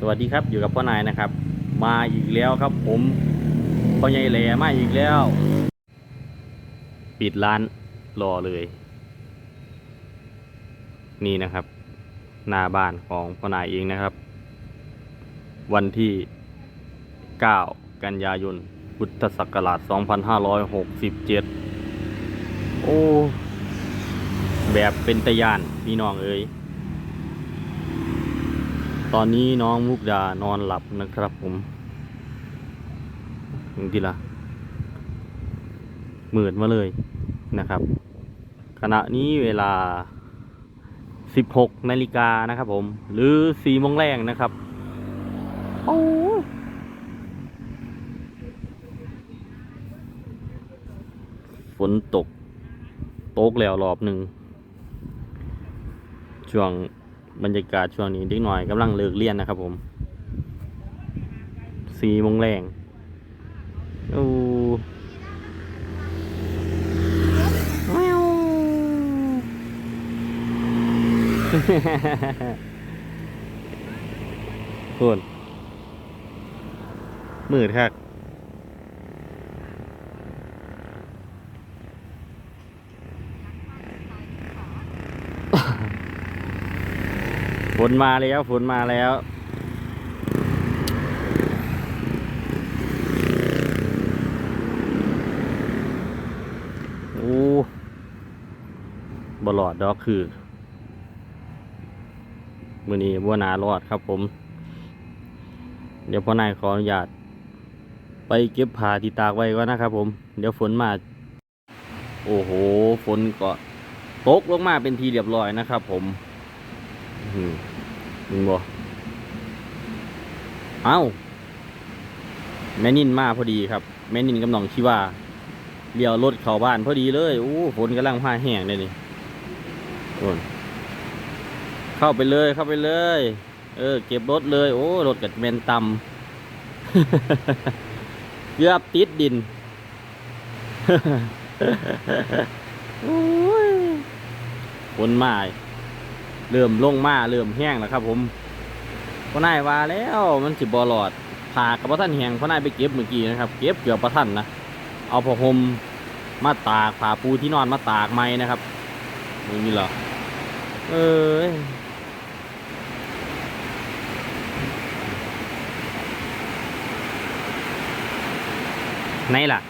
สวัสดีครับอยู่กับพ่อนายนะครับ มาอีกแล้วครับ ผมพ่อใหญ่แหล่มาอีกแล้ว ปิดร้านรอเลย นี่นะครับ หน้าบ้านของพ่อนายเองนะครับ วันที่ 9 กันยายนพุทธศักราช 2567 โอ้ แบบเป็นตะยานพี่น้องเอ้ย ตอนนี้น้องมุกดานอนหลับนะครับผมอย่างที่ละมืดมาเลยนะครับ ขณะนี้เวลา 16นาฬิกานะครับผม หรือ4โมงแรงนะครับโอ้ฝนตก ตกแล้วรอบหนึ่งช่วง บรรยากาศช่วงนี้เด็กหน่อยกำลังเลิกเรียนนะครับผมสี่โมงแรงโอ้แววคุณมืดครับ ฝนมาแล้วฝนมาแล้วโอ้บลอดดอกคือมือนี้บัวนารอดครับผม เดี๋ยวพ่อนายขออนุญาต ไปเก็บผ้าที่ตากไว้ก่อนนะครับผม เดี๋ยวฝนมา โอ้โห ฝนก็ตกลงมาเป็นทีเรียบร้อยนะครับผม มึงบ่เอ้า แม่นินมาพอดีครับ แม่นินกำลังชิว่าเลี้ยวรถเข้าบ้านพอดีเลยโอ้ฝนกำลังพาแห้งเลยนี่โอนเข้าไปเลยเข้าไปเลย เออ เก็บรถเลย โอ้รถกัดเมนตำเกือบติดดินโอ้ยฝนมา เริ่มลงมาเริ่มแห้งแล้วครับ ผมพ่อนายว่าแล้วมันสิบอลอดผ่ากับพระท่านแห้งพ่อนายไปเก็บเมื่อกี้นะครับ เก็บเกือบพระท่านนะเอาผ้าห่มมาตากผ้าปูที่นอนมาตากไม้นะครับนี่มีเหรอเอ้ยไหนล่ะ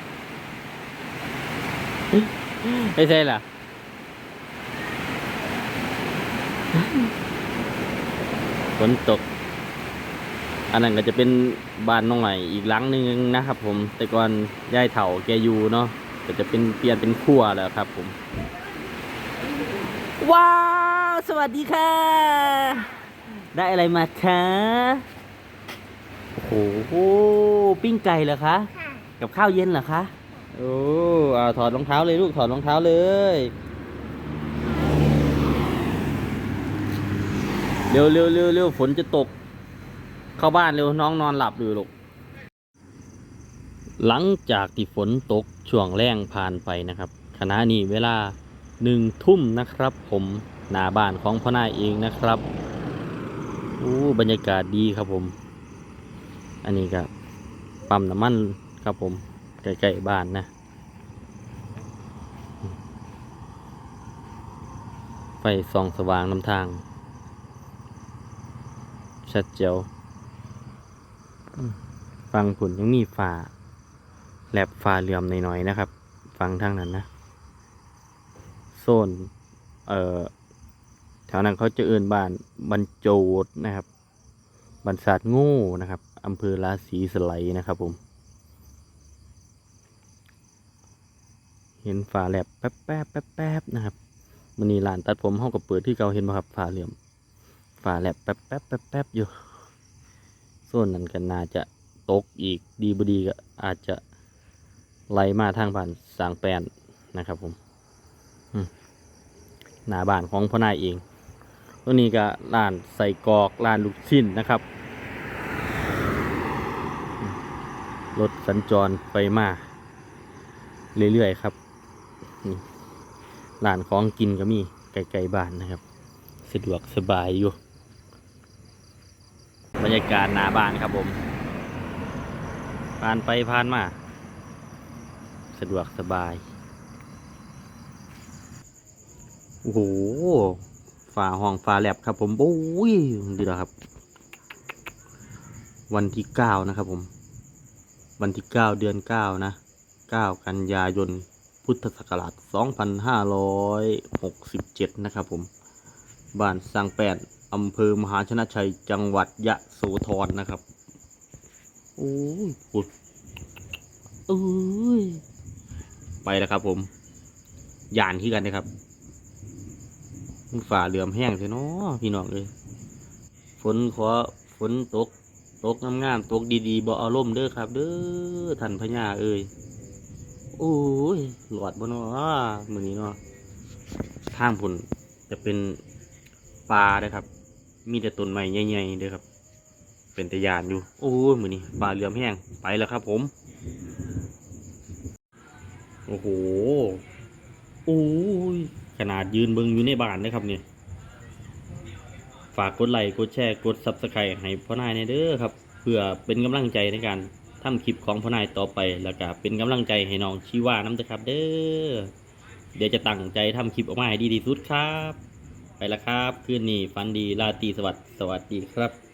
ไม่ใช่ล่ะ ฝนตก อันนั้นก็จะเป็นบ้านน้องใหม่อีกหลังหนึ่งนะครับผม แต่ก่อนยายเถ่าแกอยู่เนาะก็จะเป็นเปลี่ยนเป็นครัวแล้วครับผม ว้าว สวัสดีค่ะ ได้อะไรมาคะโอ้โหปิ้งไก่เหรอคะค่ะกับข้าวเย็นเหรอคะ โอ้เอาถอดรองเท้าเลยลูกถอดรองเท้าเลย เร็วเร็วเร็วเร็วฝนจะตก เข้าบ้านเร็วน้องนอนหลับอยู่ลูกหลังจากที่ฝนตกช่วงแรงผ่านไปนะครับขณะนี้เวลาหนึ่งทุ่มนะครับ ผมหน้าบ้านของพ่อนายเองนะครับโอ้บรรยากาศดีครับผม อันนี้ก็ปั๊มน้ำมันครับผมใกล้ๆบ้านนะไฟส่องสว่างนำทาง ชัดเจ๋วฟังผุนยังมีฝาแลบฝาเหลื่อมหน่อยๆนะครับ ฟังทางนั้นนะโซนเอ่อแถวนั้นเขาจะเอื่นบ้านบรรโจดนะครับบรรษาทงูนะครับอำเภอราศีสไลนะครับผม เห็นฝาแลบแป๊บแป๊บแป๊บแป๊บนะครับมันนี่ลานตัดผมห้องกับเปิดที่เก่าเห็นไหมครับฝาเหลี่ยม ฝาแหลบแป๊บแป๊บแป๊บแป๊บอยู่ ส่วนนั้นกันน่าจะตกอีกดีบดีก็อาจจะไหลมาทางบ้านสางแปนนะครับผมหน้าบ้านของพ่อนายเองตัวนี้ก็ร้านใส่กอกร้านลูกชิ้นนะครับ รถสัญจรไปมาเรื่อยๆครับนี่ร้านของกินก็มีไกลๆบ้านนะครับ สะดวกสบายอยู่ บรรยากาศหน้าบ้านครับผม ผ่านไปผ่านมา สะดวกสบาย โอ้โหฝาห้องฝาแลบครับผมโอ้ยดีแล้วครับ วันที่เก้านะครับผม วันที่เก้าเดือนเก้านะเก้ากันยายนพุทธศักราชสองพันห้าร้อยหกสิบเจ็ดนะครับผม บ้านสังแปด อำเภอมหาชนะชัย จังหวัดยะโสธรนะครับ โอ้ยปุดเอ้ย ไปแล้วครับผมยานที่กันนะครับฝ่าเหลื่อมแห้งเลยเนาะพี่น้องเลย ฝนขอฝนตก ตกงามๆตกดีๆบ่เอาล่มเด้อครับ เด้อท่านพญาเอ้ย โอ้ย หลอดบ่เนาะมื้อนี้เนาะทางพุ่นจะเป็นปลาเด้อครับ มีแต่ต้นไม้ใหญ่ๆเด้อครับ เป็นตะยานอยู่ โอ้ยมือนี้ปลาเหลือมแห้งไปแล้วครับ ผม โอ้โห โอ้ย ขนาดยืนเบิงอยู่ในบ้านนะครับเนี่ยฝากกดไลค์กดแชร์กดซับสไครต์ให้พ่อนายในเด้อครับ เพื่อเป็นกำลังใจในการทำคลิปของพ่อนายต่อไป แล้วก็เป็นกำลังใจให้น้องชีว่าน้ำเด้อครับ เด้อเดี๋ยวจะตั้งใจทำคลิปออกมาให้ดีที่สุดครับ ไปแล้วครับ คืนนี้ฝันดีราตรีสวัสดิ์สวัสดีครับ